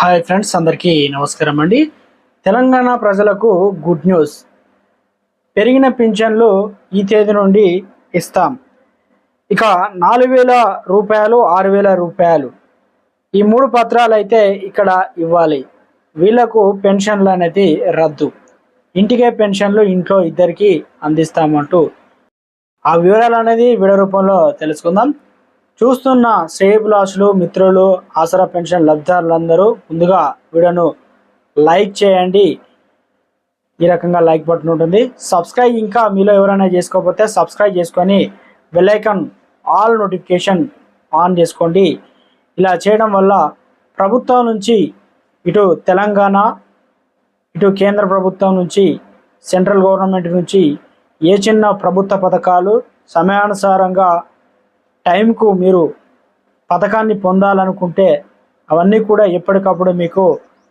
Hi friends అందరికీ నమస్కారం అండి. తెలంగాణ ప్రజలకు గుడ్ న్యూస్. పెరిగిన పింఛన్లు ఈ తేదీ నుండి ఇస్తాం. ఇక నాలుగు వేల రూపాయలు ఆరు వేల రూపాయలు. ఈ మూడు పత్రాలు అయితే ఇక్కడ ఇవ్వాలి. వీళ్ళకు పెన్షన్లు అనేది రద్దు. ఇంటికే పెన్షన్లు ఇంట్లో ఇద్దరికి అందిస్తామంటూ. ఆ వివరాలు అనేది వీడియో రూపంలో తెలుసుకుందాం. చూస్తున్న శ్రేయభిలాషులు మిత్రులు ఆసరా పెన్షన్ లబ్ధిదారులందరూ ముందుగా వీడియోను లైక్ చేయండి. ఈ రకంగా లైక్ బటన్ ఉంటుంది. సబ్స్క్రైబ్ ఇంకా మీలో ఎవరైనా చేసుకోకపోతే సబ్స్క్రైబ్ చేసుకొని బెల్లైకన్ ఆల్ నోటిఫికేషన్ ఆన్ చేసుకోండి. ఇలా చేయడం వల్ల ప్రభుత్వం నుంచి ఇటు తెలంగాణ ఇటు కేంద్ర ప్రభుత్వం నుంచి సెంట్రల్ గవర్నమెంట్ నుంచి ఏ చిన్న ప్రభుత్వ పథకాలు సమయానుసారంగా టైంకు మీరు పథకాన్ని పొందాలనుకుంటే అవన్నీ కూడా ఎప్పటికప్పుడు మీకు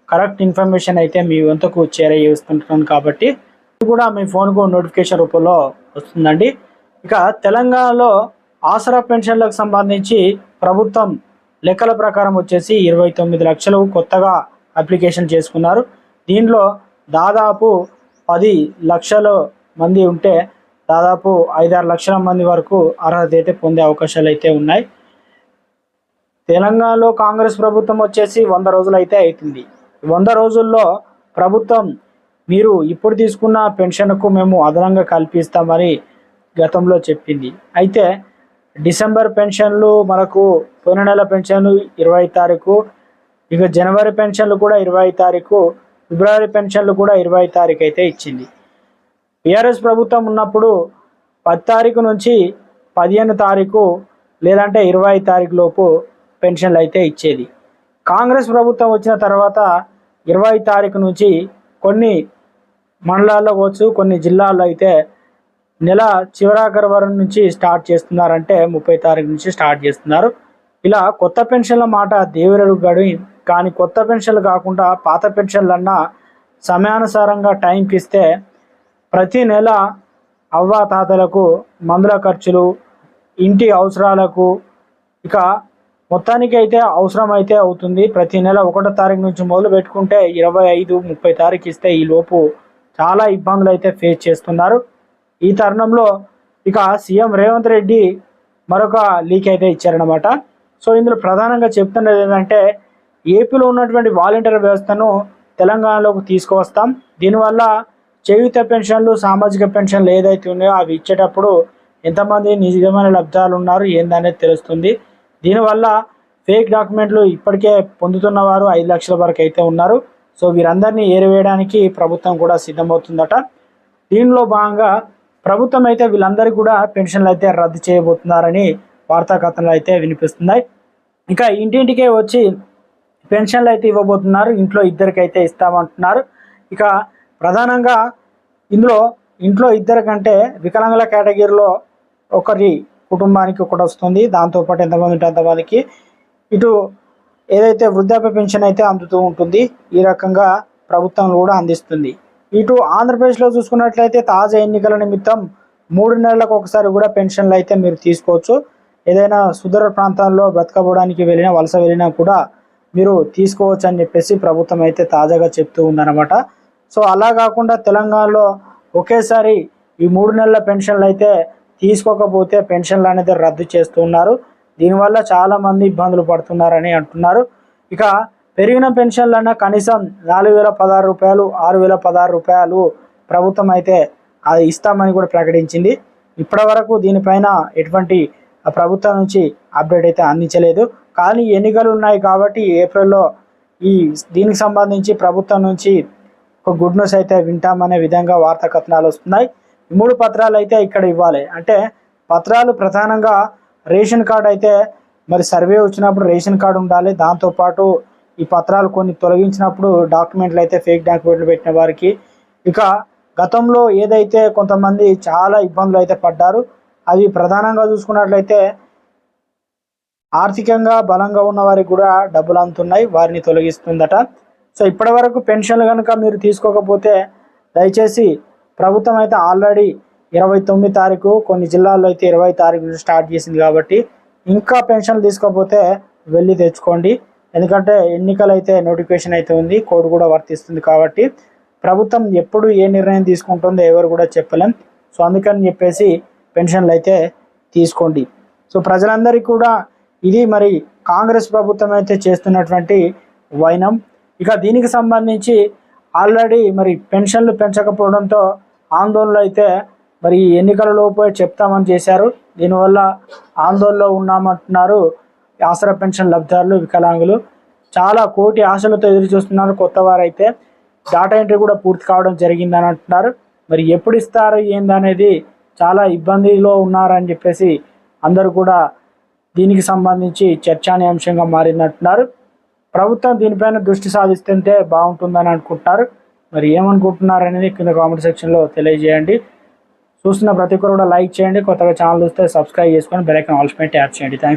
కరెక్ట్ ఇన్ఫర్మేషన్ అయితే మీ వంతుకు చేరేస్తుంటున్నాను కాబట్టి ఇది కూడా మీ ఫోన్కు నోటిఫికేషన్ రూపంలో వస్తుందండి. ఇక తెలంగాణలో ఆసరా పెన్షన్లకు సంబంధించి ప్రభుత్వం లెక్కల ప్రకారం వచ్చేసి ఇరవై తొమ్మిది లక్షలు కొత్తగా అప్లికేషన్ చేసుకున్నారు. దీనిలో దాదాపు పది లక్షల మంది ఉంటే దాదాపు ఐదారు లక్షల మంది వరకు అర్హత అయితే పొందే అవకాశాలు అయితే ఉన్నాయి. తెలంగాణలో కాంగ్రెస్ ప్రభుత్వం వచ్చేసి వంద రోజులు అయితే అవుతుంది వంద రోజుల్లో ప్రభుత్వం మీరు ఇప్పుడు తీసుకున్న పెన్షన్కు మేము అదనంగా కల్పిస్తామని గతంలో చెప్పింది. అయితే డిసెంబర్ పెన్షన్లు మనకు పోయిన నెల పెన్షన్లు ఇరవై తారీఖు ఇక జనవరి పెన్షన్లు కూడా ఇరవై తారీఖు ఫిబ్రవరి పెన్షన్లు కూడా ఇరవై తారీఖు అయితే ఇచ్చింది. టీఆర్ఎస్ ప్రభుత్వం ఉన్నప్పుడు పది తారీఖు నుంచి పదిహేను తారీఖు లేదంటే ఇరవై తారీఖు లోపు పెన్షన్లు అయితే ఇచ్చేది. కాంగ్రెస్ ప్రభుత్వం వచ్చిన తర్వాత ఇరవై తారీఖు నుంచి కొన్ని మండలాల్లో కావచ్చు కొన్ని జిల్లాల్లో అయితే నెల చివరాఖరి వరకు నుంచి స్టార్ట్ చేస్తున్నారంటే ముప్పై తారీఖు నుంచి స్టార్ట్ చేస్తున్నారు. ఇలా కొత్త పెన్షన్ల మాట దేవుడు గడి కానీ కొత్త పెన్షన్లు కాకుండా పాత పెన్షన్లన్నా సమయానుసారంగా టైంకి ఇస్తే ప్రతి నెల అవ్వాతాతలకు మందుల ఖర్చులు ఇంటి అవసరాలకు ఇక మొత్తానికి అయితే అవసరం అయితే అవుతుంది. ప్రతి నెల ఒకటో తారీఖు నుంచి మొదలు పెట్టుకుంటే ఇరవై ఐదు ముప్పై తారీఖు ఇస్తే ఈ లోపు చాలా ఇబ్బందులు అయితే ఫేస్ చేస్తున్నారు. ఈ తరుణంలో ఇక సీఎం రేవంత్ రెడ్డి మరొక లీక్ అయితే ఇచ్చారనమాట సో ఇందులో ప్రధానంగా చెప్తున్నది ఏంటంటే ఏపీలో ఉన్నటువంటి వాలంటీర్ వ్యవస్థను తెలంగాణలోకి తీసుకువస్తాం. దీనివల్ల చేయుత పెన్షన్లు సామాజిక పెన్షన్లు ఏదైతే ఉన్నాయో అవి ఇచ్చేటప్పుడు ఎంతమంది నిజమైన లబ్ధాలు ఉన్నారు ఏందనేది తెలుస్తుంది. దీనివల్ల ఫేక్ డాక్యుమెంట్లు ఇప్పటికే పొందుతున్న వారు ఐదు లక్షల వరకు అయితే ఉన్నారు. సో వీరందరినీ ఏరివేయడానికి ప్రభుత్వం కూడా సిద్ధమవుతుందట. దీనిలో భాగంగా ప్రభుత్వం అయితే వీళ్ళందరికీ కూడా పెన్షన్లు అయితే రద్దు చేయబోతున్నారని వార్తా కథనాలు అయితే వినిపిస్తున్నాయి. ఇంకా ఇంటింటికే వచ్చి పెన్షన్లు అయితే ఇవ్వబోతున్నారు. ఇంట్లో ఇద్దరికైతే ఇస్తామంటున్నారు. ఇక ప్రధానంగా ఇందులో ఇంట్లో ఇద్దరు కంటే వికలాంగుల కేటగిరీలో ఒకరి కుటుంబానికి ఒకటి వస్తుంది. దాంతోపాటు ఎంతమంది ఉంటే అంతమందికి ఇటు ఏదైతే వృద్ధాప్య పెన్షన్ అయితే అందుతూ ఉంటుంది. ఈ రకంగా ప్రభుత్వం కూడా అందిస్తుంది. ఇటు ఆంధ్రప్రదేశ్లో చూసుకున్నట్లయితే తాజా ఎన్నికల నిమిత్తం మూడు నెలలకు ఒకసారి కూడా పెన్షన్లు అయితే మీరు తీసుకోవచ్చు. ఏదైనా సుదూర ప్రాంతాల్లో బ్రతకబోవడానికి వెళ్ళినా వలస వెళ్ళినా కూడా మీరు తీసుకోవచ్చు అని చెప్పేసి ప్రభుత్వం అయితే తాజాగా చెప్తూ ఉందన్నమాట. సో అలా కాకుండా తెలంగాణలో ఒకేసారి ఈ మూడు నెలల పెన్షన్లు అయితే తీసుకోకపోతే పెన్షన్లు అనేది రద్దు చేస్తున్నారు. దీనివల్ల చాలామంది ఇబ్బందులు పడుతున్నారని అంటున్నారు. ఇక పెరిగిన పెన్షన్లన్నా కనీసం నాలుగు వేల పదహారు రూపాయలు ఆరు వేల పదహారు రూపాయలు ప్రభుత్వం అయితే అది ఇస్తామని కూడా ప్రకటించింది. ఇప్పటి వరకు దీనిపైన ఎటువంటి ప్రభుత్వం నుంచి అప్డేట్ అయితే అందించలేదు. కానీ ఎన్నికలు ఉన్నాయి కాబట్టి ఏప్రిల్లో ఈ దీనికి సంబంధించి ప్రభుత్వం నుంచి ఒక గుడ్ న్యూస్ అయితే వింటామనే విధంగా వార్తా కథనాలు వస్తున్నాయి. మూడు పత్రాలు అయితే ఇక్కడ ఇవ్వాలి. అంటే పత్రాలు ప్రధానంగా రేషన్ కార్డు అయితే మరి సర్వే వచ్చినప్పుడు రేషన్ కార్డు ఉండాలి. దాంతోపాటు ఈ పత్రాలు కొన్ని తొలగించినప్పుడు డాక్యుమెంట్లు అయితే ఫేక్ డాక్యుమెంట్లు పెట్టిన వారికి. ఇక గతంలో ఏదైతే కొంతమంది చాలా ఇబ్బందులు అయితే పడ్డారు అవి ప్రధానంగా చూసుకున్నట్లయితే ఆర్థికంగా బలంగా ఉన్న వారికి కూడా డబ్బులు అందుతున్నాయి. వారిని తొలగిస్తుందట. సో ఇప్పటి వరకు పెన్షన్లు కనుక మీరు తీసుకోకపోతే దయచేసి ప్రభుత్వం అయితే ఆల్రెడీ ఇరవై తొమ్మిది తారీఖు కొన్ని జిల్లాల్లో అయితే ఇరవై తారీఖు నుంచి స్టార్ట్ చేసింది కాబట్టి ఇంకా పెన్షన్లు తీసుకోకపోతే వెళ్ళి తెచ్చుకోండి. ఎందుకంటే ఎన్నికలు అయితే నోటిఫికేషన్ అయితే ఉంది కోడ్ కూడా వర్తిస్తుంది కాబట్టి ప్రభుత్వం ఎప్పుడు ఏ నిర్ణయం తీసుకుంటుందో ఎవరు కూడా చెప్పలేం. సో అందుకని చెప్పేసి పెన్షన్లు అయితే తీసుకోండి. సో ప్రజలందరికీ కూడా ఇది మరి కాంగ్రెస్ ప్రభుత్వం అయితే చేస్తున్నటువంటి వైనం. ఇక దీనికి సంబంధించి ఆల్రెడీ మరి పెన్షన్లు పెంచకపోవడంతో ఆందోళనలు అయితే మరి ఈ చెప్తామని చేశారు. దీనివల్ల ఆందోళనలో ఉన్నామంటున్నారు ఆసరా పెన్షన్ లబ్ధిదారులు వికలాంగులు. చాలా కోటి ఆశలతో ఎదురు చూస్తున్నారు కొత్త వారైతే డాటా ఎంట్రీ కూడా పూర్తి కావడం జరిగిందని అంటున్నారు. మరి ఎప్పుడు ఇస్తారు ఏందనేది చాలా ఇబ్బందిలో ఉన్నారని చెప్పేసి అందరూ కూడా దీనికి సంబంధించి చర్చానీయాంశంగా మారిందంటున్నారు. ప్రభుత్వం దీనిపైన దృష్టి సాధిస్తుంటే బాగుంటుందని అనుకుంటున్నారు మరి ఏమనుకుంటున్నారు అనేది కింద కామెంట్ సెక్షన్లో తెలియజేయండి. చూస్తున్న ప్రతి ఒక్కరు కూడా లైక్ చేయండి. కొత్తగా ఛానల్ చూస్తే సబ్స్క్రైబ్ చేసుకొని బెల్ ఐకాన్ ఆల్స్ పై ట్యాప్ చేయండి. థ్యాంక్స్